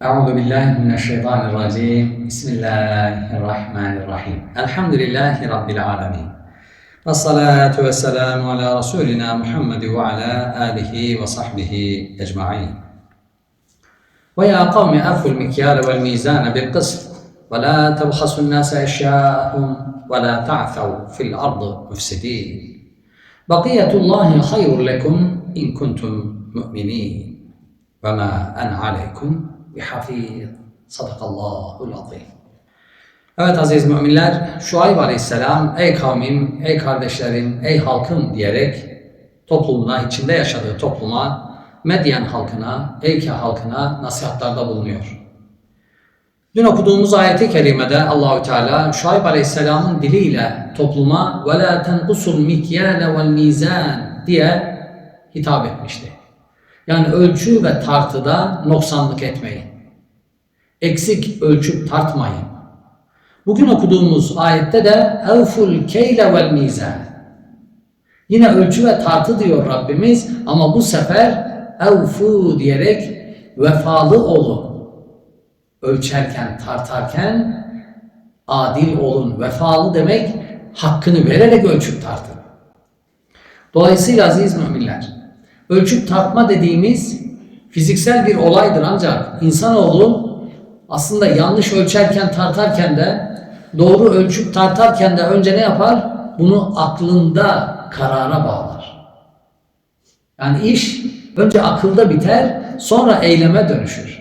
أعوذ بالله من الشيطان الرجيم. بسم الله الرحمن الرحيم. الحمد لله رب العالمين. والصلاة والسلام على رسولنا محمد وعلى آله وصحبه أجمعين. ويا قوم أوفوا المكيال والميزان بالقسط ولا تبخسوا الناس أشياءهم ولا تعثوا في الأرض مفسدين. بقية الله خير لكم إن كنتم مؤمنين. وما أنا عليكم bihafiz. Sadakallahul azim. Evet aziz müminler, Şuayb aleyhisselam, ey kavmim, ey kardeşlerim, ey halkım diyerek toplumuna, içinde yaşadığı topluma, Medyen halkına, Eyke halkına nasihatlarda bulunuyor. Dün okuduğumuz ayeti kerimede Allahü Teala Şuayb Aleyhisselam'ın diliyle topluma ve la tenqusul mikyale vel diye hitap etmişti. Yani ölçü ve tartıda noksanlık etmeyin. Eksik ölçüp tartmayın. Bugün okuduğumuz ayette de evful keyle vel mizan. Yine ölçü ve tartı diyor Rabbimiz ama bu sefer evfu diyerek vefalı olun. Ölçerken, tartarken adil olun. Vefalı demek hakkını vererek ölçüp tartın. Dolayısıyla aziz müminler, ölçüp tartma dediğimiz fiziksel bir olaydır ancak insanoğlu aslında yanlış ölçerken tartarken de doğru ölçüp tartarken de önce ne yapar? Bunu aklında karara bağlar. Yani iş önce akılda biter, sonra eyleme dönüşür.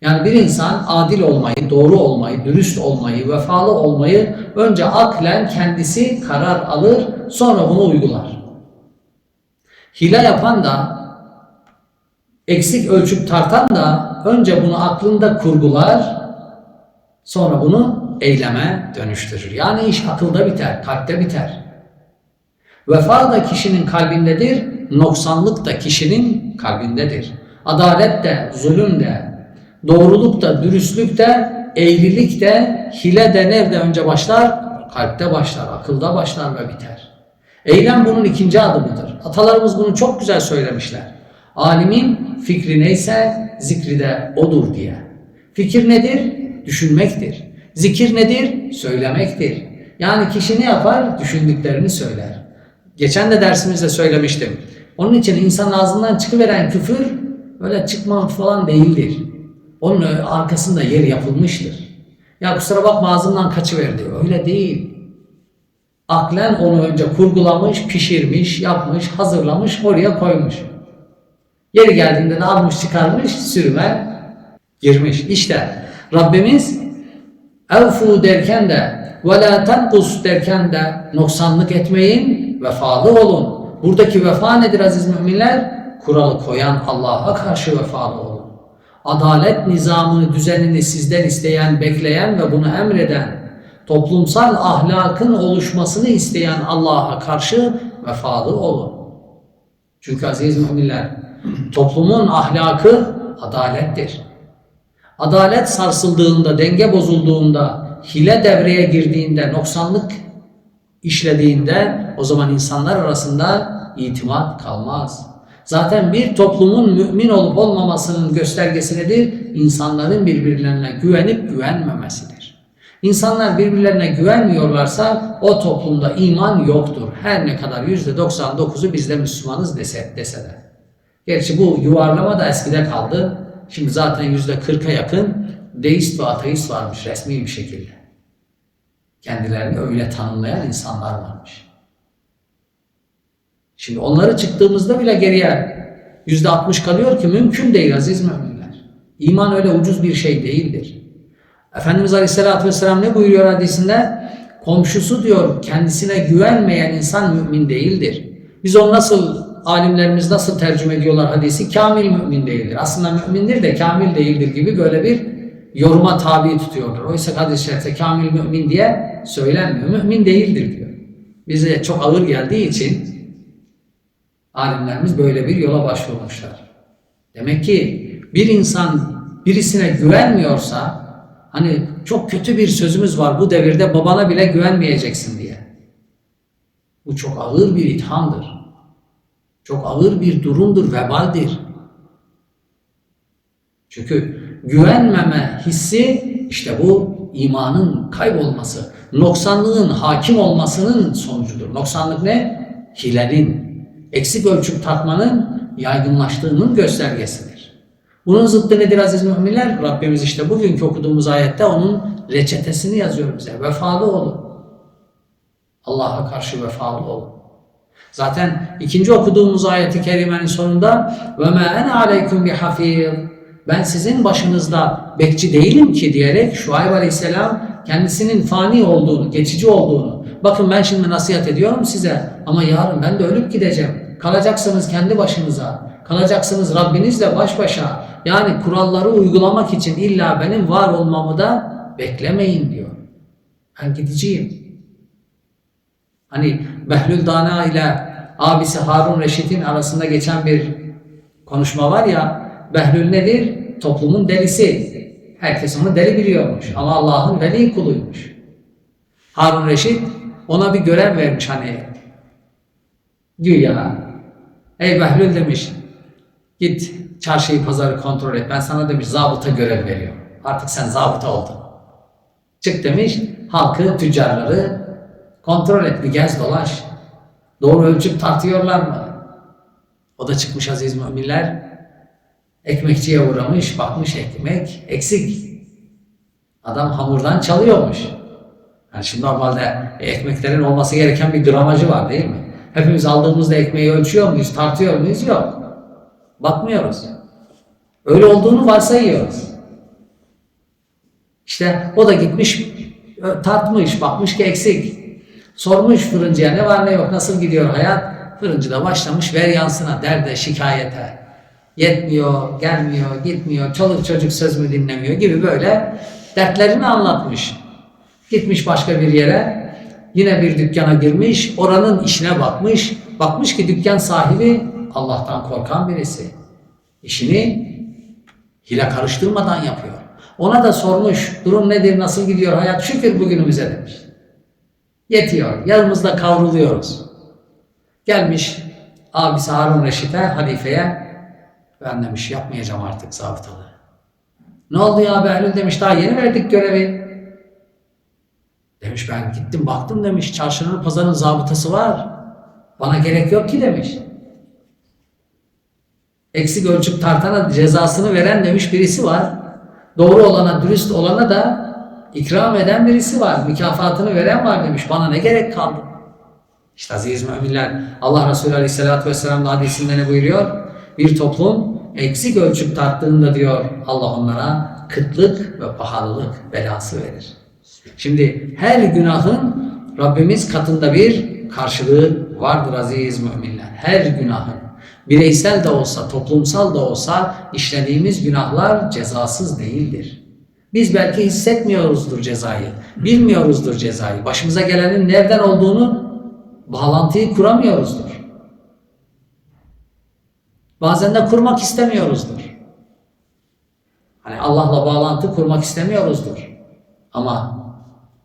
Yani bir insan adil olmayı, doğru olmayı, dürüst olmayı, vefalı olmayı önce aklen kendisi karar alır, sonra bunu uygular. Hile yapan da, eksik ölçüp tartan da önce bunu aklında kurgular, sonra bunu eyleme dönüştürür. Yani iş akılda biter, kalpte biter. Vefa da kişinin kalbindedir, noksanlık da kişinin kalbindedir. Adalet de, zulüm de, doğruluk da, dürüstlük de, eğrilik de, hile de nerede önce başlar? Kalpte başlar, akılda başlar ve biter. Eylem bunun ikinci adımıdır. Atalarımız bunu çok güzel söylemişler. Alimin fikri neyse zikri de odur diye. Fikir nedir? Düşünmektir. Zikir nedir? Söylemektir. Yani kişi ne yapar? Düşündüklerini söyler. Geçen de dersimizde söylemiştim. Onun için insan ağzından çıkıveren küfür öyle çıkmam falan değildir. Onun arkasında yer yapılmıştır. Ya kusura bakma ağzımdan kaçıverdi. Öyle değil. Aklen onu önce kurgulamış, pişirmiş, yapmış, hazırlamış, oraya koymuş. Yeri geldiğinde de almış çıkarmış, sürüme girmiş. İşte Rabbimiz evfu derken de ve la tenkus derken de noksanlık etmeyin, vefalı olun. Buradaki vefa nedir aziz müminler? Kuralı koyan Allah'a karşı vefalı olun. Adalet nizamını, düzenini sizden isteyen, bekleyen ve bunu emreden, toplumsal ahlakın oluşmasını isteyen Allah'a karşı vefalı olun. Çünkü aziz müminler, toplumun ahlakı adalettir. Adalet sarsıldığında, denge bozulduğunda, hile devreye girdiğinde, noksanlık işlediğinde o zaman insanlar arasında itimat kalmaz. Zaten bir toplumun mümin olup olmamasının göstergesi nedir? İnsanların birbirlerine güvenip güvenmemesidir. İnsanlar birbirlerine güvenmiyorlarsa o toplumda iman yoktur. Her ne kadar yüzde 99'u bizde Müslümanız dese, dese de. Gerçi bu yuvarlama da eskide kaldı. Şimdi zaten yüzde 40'a yakın deist ve ateist varmış resmi bir şekilde. Kendilerini öyle tanımlayan insanlar varmış. Şimdi onları çıktığımızda bile geriye yüzde 60 kalıyor ki mümkün değil aziz müminler. İman öyle ucuz bir şey değildir. Efendimiz Aleyhisselatü Vesselam ne buyuruyor hadisinde? Komşusu diyor kendisine güvenmeyen insan mümin değildir. Biz onu nasıl alimlerimiz nasıl tercüme ediyorlar hadisi? Kamil mümin değildir. Aslında mümindir de kamil değildir gibi böyle bir yoruma tabi tutuyorlar. Oysa hadis-i şerifte kamil mümin diye söylenmiyor. Mümin değildir diyor. Bize çok ağır geldiği için alimlerimiz böyle bir yola başvurmuşlar. Demek ki bir insan birisine güvenmiyorsa hani çok kötü bir sözümüz var bu devirde babana bile güvenmeyeceksin diye. Bu çok ağır bir ithamdır. Çok ağır bir durumdur, vebaldir. Çünkü güvenmeme hissi işte bu imanın kaybolması, noksanlığın hakim olmasının sonucudur. Noksanlık ne? Hilenin, eksik ölçüp tartmanın yaygınlaştığının göstergesidir. Bunun zıttı nedir aziz müminler? Rabbimiz işte bugünkü okuduğumuz ayette onun reçetesini yazıyor bize. Vefalı olun. Allah'a karşı vefalı olun. Zaten ikinci okuduğumuz ayeti kerimenin sonunda ve ma ene aleykum bihafiz ben sizin başınızda bekçi değilim ki diyerek Şuayb Aleyhisselam kendisinin fani olduğunu, geçici olduğunu bakın ben şimdi nasihat ediyorum size ama yarın ben de ölüp gideceğim. Kalacaksınız kendi başınıza. Kalacaksınız Rabbinizle baş başa. Yani kuralları uygulamak için illa benim var olmamı da beklemeyin diyor. Ben gideceğim. Hani Behlül Dana ile abisi Harun Reşit'in arasında geçen bir konuşma var ya, Behlül nedir? Toplumun delisi. Herkes onu deli biliyormuş ama Allah'ın veli kuluymuş. Harun Reşit ona bir görev vermiş hani. Güya. Ey Behlül demiş, git çarşıyı pazarı kontrol et. Ben sana demiş zabıta görev veriyorum. Artık sen zabıta oldun. Çık demiş, halkı, tüccarları kontrol et, bir gez dolaş. Doğru ölçüp tartıyorlar mı? O da çıkmış aziz müminler. Ekmekçiye uğramış, bakmış ekmek eksik. Adam hamurdan çalıyormuş. Yani şimdi normalde ekmeklerin olması gereken bir gramajı var değil mi? Hepimiz aldığımızda ekmeği ölçüyor muyuz, tartıyor muyuz? Yok. Bakmıyoruz. Öyle olduğunu varsayıyoruz. İşte o da gitmiş, tartmış, bakmış ki eksik. Sormuş fırıncıya ne var ne yok, nasıl gidiyor hayat? Fırıncı da başlamış ver yansına, derde, şikayete. Yetmiyor, gelmiyor, gitmiyor, çoluk çocuk söz mü dinlemiyor gibi böyle dertlerini anlatmış. Gitmiş başka bir yere, yine bir dükkana girmiş, oranın işine bakmış. Bakmış ki dükkan sahibi Allah'tan korkan birisi. İşini hile karıştırmadan yapıyor. Ona da sormuş, durum nedir, nasıl gidiyor hayat, şükür bugünümüze demiş. Yetiyor, yanımızda kavruluyoruz. Gelmiş abisi Harun Reşit'e, halifeye, ben demiş yapmayacağım artık zabıtalığı. Ne oldu ya Behlül demiş, daha yeni verdik görevi. Demiş ben gittim baktım demiş, çarşının pazarın zabıtası var. Bana gerek yok ki demiş. Eksik ölçüp tartana cezasını veren demiş birisi var. Doğru olana, dürüst olana da ikram eden birisi var. Mükafatını veren var demiş. Bana ne gerek kaldı? İşte aziz müminler Allah Resulü Aleyhisselatü Vesselam hadisinde ne buyuruyor? Bir toplum eksik ölçüp tarttığında diyor Allah onlara kıtlık ve pahalılık belası verir. Şimdi her günahın Rabbimiz katında bir karşılığı vardır aziz müminler. Her günahın. Bireysel de olsa, toplumsal da olsa işlediğimiz günahlar cezasız değildir. Biz belki hissetmiyoruzdur cezayı, bilmiyoruzdur cezayı. Başımıza gelenin nereden olduğunu bağlantıyı kuramıyoruzdur. Bazen de kurmak istemiyoruzdur. Hani Allah'la bağlantı kurmak istemiyoruzdur. Ama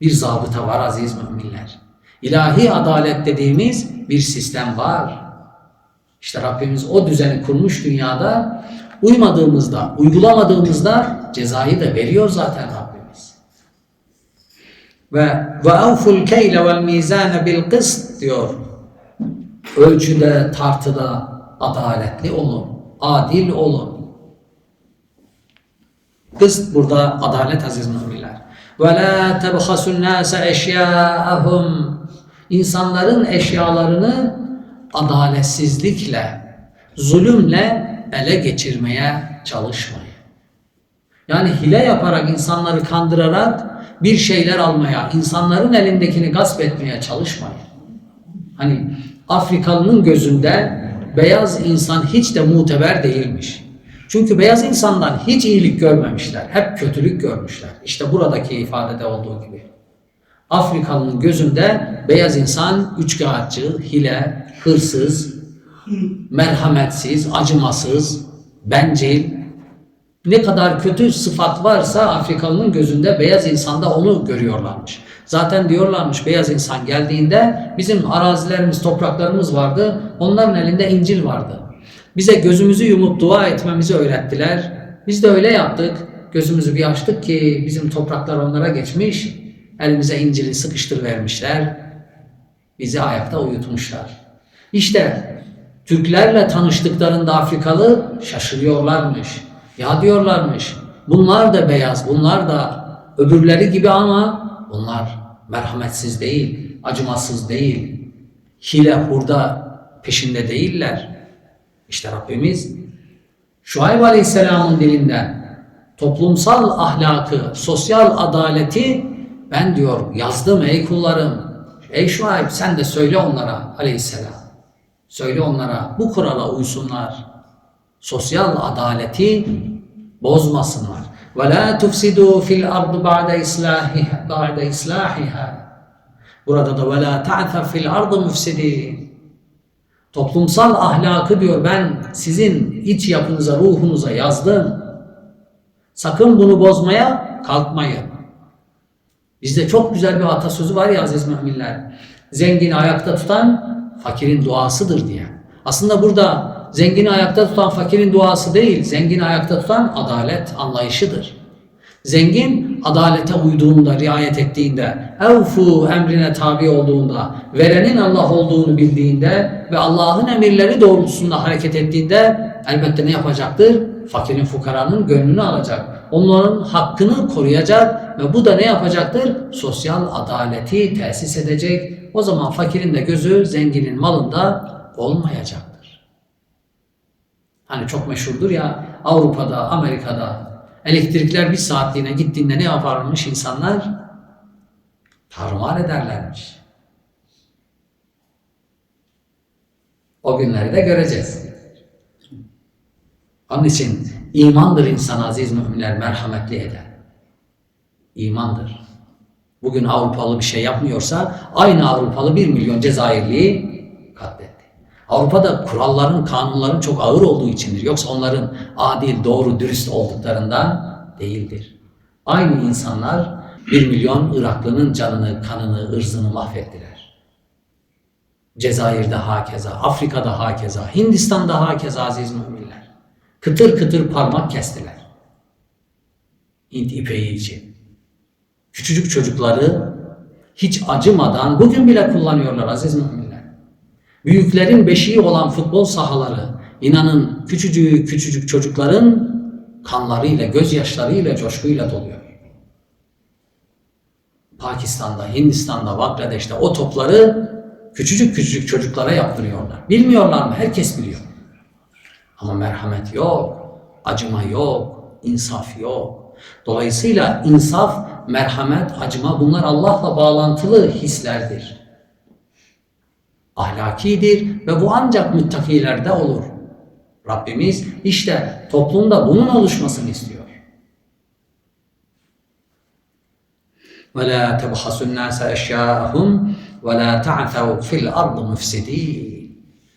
bir zabıta var aziz müminler. İlahi adalet dediğimiz bir sistem var. İşte Rabbimiz o düzeni kurmuş dünyada uymadığımızda, uygulamadığımızda cezayı da veriyor zaten Rabbimiz. Ve ve avful keyle vel mizane bil kıst diyor. Ölçüde, tartıda adaletli olun, adil olun. Kıst burada adalet aziz müminler. Ve la tebhasun nase eşya'ahum. İnsanların eşyalarını adaletsizlikle, zulümle ele geçirmeye çalışmayın. Yani hile yaparak, insanları kandırarak bir şeyler almaya, insanların elindekini gasp etmeye çalışmayın. Hani Afrikalının gözünde beyaz insan hiç de muteber değilmiş. Çünkü beyaz insandan hiç iyilik görmemişler. Hep kötülük görmüşler. İşte buradaki ifadede olduğu gibi. Afrikalının gözünde beyaz insan üçkağıtçı, hile, hırsız, merhametsiz, acımasız, bencil, ne kadar kötü sıfat varsa Afrikalının gözünde beyaz insanda onu görüyorlarmış. Zaten diyorlarmış beyaz insan geldiğinde bizim arazilerimiz, topraklarımız vardı. Onların elinde İncil vardı. Bize gözümüzü yumup dua etmemizi öğrettiler. Biz de öyle yaptık. gözümüzü bir açtık ki bizim topraklar onlara geçmiş. Elimize İncil'i sıkıştır vermişler. Bizi ayakta uyutmuşlar. İşte Türklerle tanıştıklarında Afrikalı şaşırıyorlarmış. Ya diyorlarmış. Bunlar da beyaz, bunlar da öbürleri gibi ama bunlar merhametsiz değil, acımasız değil. Hile hurda peşinde değiller. İşte Rabbimiz Şuayb Aleyhisselam'ın dilinden toplumsal ahlakı, sosyal adaleti ben diyor yazdım ey kullarım. Ey Şuayb sen de söyle onlara aleyhisselam. Söyle onlara bu kurala uysunlar. Sosyal adaleti bozmasınlar. Ve la tufsidu fil ardı ba'de islahiha ba'de islahiha. Burada da ve la ta'tha fil ardı müfsidin. Toplumsal ahlakı diyor ben sizin iç yapınıza, ruhunuza yazdım. Sakın bunu bozmaya kalkmayın. Bizde çok güzel bir atasözü var ya aziz müminler. Zengini ayakta tutan fakirin duasıdır diye. Aslında burada zengini ayakta tutan fakirin duası değil, zengini ayakta tutan adalet anlayışıdır. Zengin adalete uyduğunda, riayet ettiğinde, evfu emrine tabi olduğunda, verenin Allah olduğunu bildiğinde ve Allah'ın emirleri doğrultusunda hareket ettiğinde elbette ne yapacaktır? Fakirin fukaranın gönlünü alacak. Onların hakkını koruyacak ve bu da ne yapacaktır? Sosyal adaleti tesis edecek. O zaman fakirin de gözü zenginin malında olmayacaktır. Hani çok meşhurdur ya Avrupa'da, Amerika'da Elektrikler bir saatliğine gittiğinde ne yaparmış insanlar? Tarumar ederlermiş. O günleri de göreceğiz. Onun için imandır insan aziz müminler merhametli eder. İmandır. Bugün Avrupalı bir şey yapmıyorsa aynı Avrupalı bir milyon Cezayirliyi katletti. Avrupa'da kuralların, kanunların çok ağır olduğu içindir. Yoksa onların adil, doğru, dürüst olduklarından değildir. Aynı insanlar bir milyon Iraklının canını, kanını, ırzını mahvettiler. Cezayir'de hakeza, Afrika'da hakeza, Hindistan'da hakeza aziz müminler. Kıtır kıtır parmak kestiler. Hint için. Küçücük çocukları hiç acımadan bugün bile kullanıyorlar aziz müminler. Büyüklerin beşiği olan futbol sahaları, inanın küçücük küçücük çocukların kanlarıyla, gözyaşlarıyla, coşkuyla doluyor. Pakistan'da, Hindistan'da, Bangladeş'te o topları küçücük küçücük çocuklara yaptırıyorlar. Bilmiyorlar mı? Herkes biliyor. Ama merhamet yok, acıma yok, insaf yok. Dolayısıyla insaf, merhamet, acıma bunlar Allah'la bağlantılı hislerdir. Ahlakidir ve bu ancak müttakilerde olur. Rabbimiz işte toplumda bunun oluşmasını istiyor. وَلَا تَبْخَسُ النَّاسَ اَشْيَاءَهُمْ وَلَا تَعْثَوْا فِي الْأَرْضِ مُفْسِد۪ينَ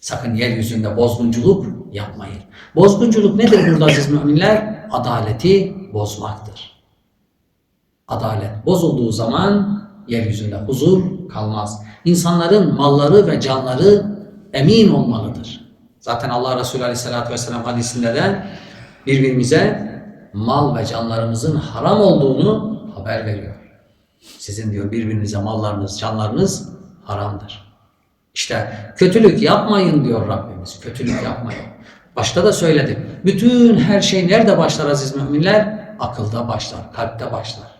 Sakın yeryüzünde bozgunculuk yapmayın. Bozgunculuk nedir burada aziz müminler? Adaleti bozmaktır. Adalet bozulduğu zaman yeryüzünde huzur kalmaz. İnsanların malları ve canları emin olmalıdır. Zaten Allah Resulü Aleyhisselatü Vesselam hadisinde de birbirimize mal ve canlarımızın haram olduğunu haber veriyor. Sizin diyor birbirinize mallarınız, canlarınız haramdır. İşte kötülük yapmayın diyor Rabbimiz. Kötülük yapmayın. Başta da söyledim. Bütün her şey nerede başlar aziz müminler? Akılda başlar, kalpte başlar.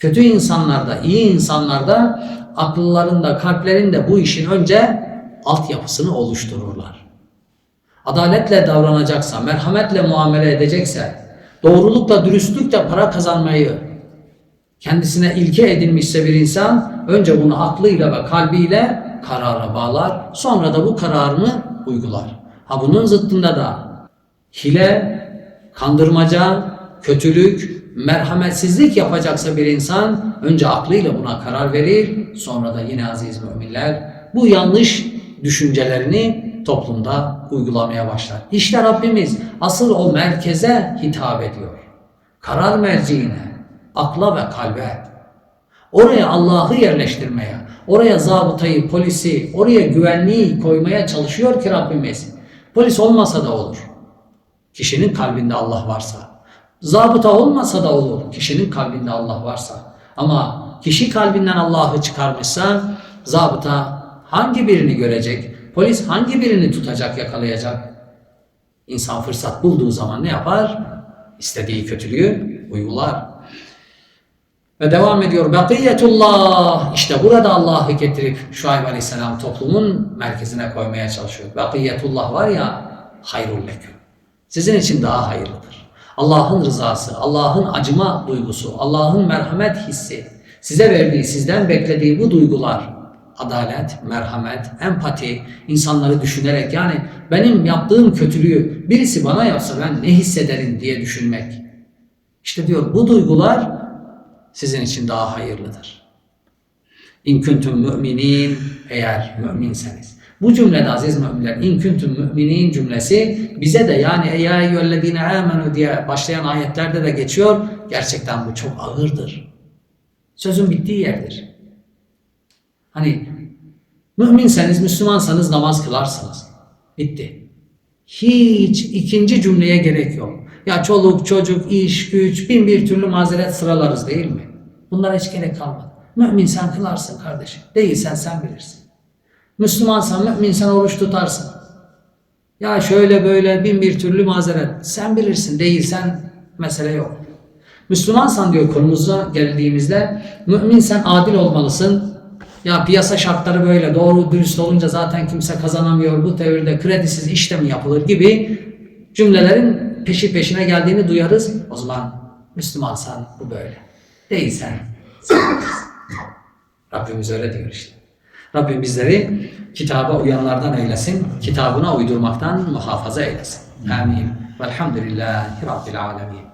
Kötü insanlarda, iyi insanlarda akıllarında, kalplerinde bu işin önce altyapısını oluştururlar. Adaletle davranacaksa, merhametle muamele edecekse, doğrulukla, dürüstlükle para kazanmayı kendisine ilke edinmişse bir insan önce bunu aklıyla ve kalbiyle karara bağlar. Sonra da bu kararını uygular. Ha bunun zıttında da hile, kandırmaca, kötülük, merhametsizlik yapacaksa bir insan önce aklıyla buna karar verir. Sonra da yine aziz müminler bu yanlış düşüncelerini toplumda uygulamaya başlar. İşte Rabbimiz asıl o merkeze hitap ediyor. Karar merciine, akla ve kalbe. Oraya Allah'ı yerleştirmeye, oraya zabıtayı, polisi, oraya güvenliği koymaya çalışıyor ki Rabbimiz. Polis olmasa da olur. Kişinin kalbinde Allah varsa. Zabıta olmasa da olur. Kişinin kalbinde Allah varsa. Ama kişi kalbinden Allah'ı çıkarmışsa zabıta hangi birini görecek? Polis hangi birini tutacak, yakalayacak? İnsan fırsat bulduğu zaman ne yapar? İstediği kötülüğü uygular. Ve devam ediyor. Bakiyetullah. İşte burada Allah'ı getirip Şuayb Aleyhisselam toplumun merkezine koymaya çalışıyor. Bakiyetullah var ya hayrul leküm. Sizin için daha hayırlıdır. Allah'ın rızası, Allah'ın acıma duygusu, Allah'ın merhamet hissi, size verdiği, sizden beklediği bu duygular, adalet, merhamet, empati, insanları düşünerek yani benim yaptığım kötülüğü birisi bana yapsa ben ne hissederim diye düşünmek. İşte diyor bu duygular sizin için daha hayırlıdır. İn kuntum müminin eğer müminseniz. Bu cümlede aziz müminler in kuntum müminin cümlesi bize de yani ya eyyühellezine amenu diye başlayan ayetlerde de geçiyor. Gerçekten bu çok ağırdır. Sözün bittiği yerdir. Hani müminseniz, Müslümansanız namaz kılarsınız. Bitti. Hiç ikinci cümleye gerek yok. Ya çoluk, çocuk, iş, güç, bin bir türlü mazeret sıralarız değil mi? Bunlara hiç gerek kalmadı. Müminsen kılarsın kardeşim. Değilsen sen bilirsin. Müslümansan, müminsen oruç tutarsın. Ya şöyle böyle bin bir türlü mazeret. Sen bilirsin. Değilsen mesele yok. Müslümansan diyor konumuza geldiğimizde müminsen adil olmalısın. Ya piyasa şartları böyle doğru dürüst olunca zaten kimse kazanamıyor. Bu devirde kredisiz iş de mi yapılır gibi cümlelerin peşi peşine geldiğini duyarız. O zaman Müslümansan bu böyle. Değilsen sen. Rabbimiz öyle diyor işte. Rabbim bizleri kitaba uyanlardan eylesin, kitabına uydurmaktan muhafaza eylesin. Amin. Velhamdülillahi Rabbil alemin.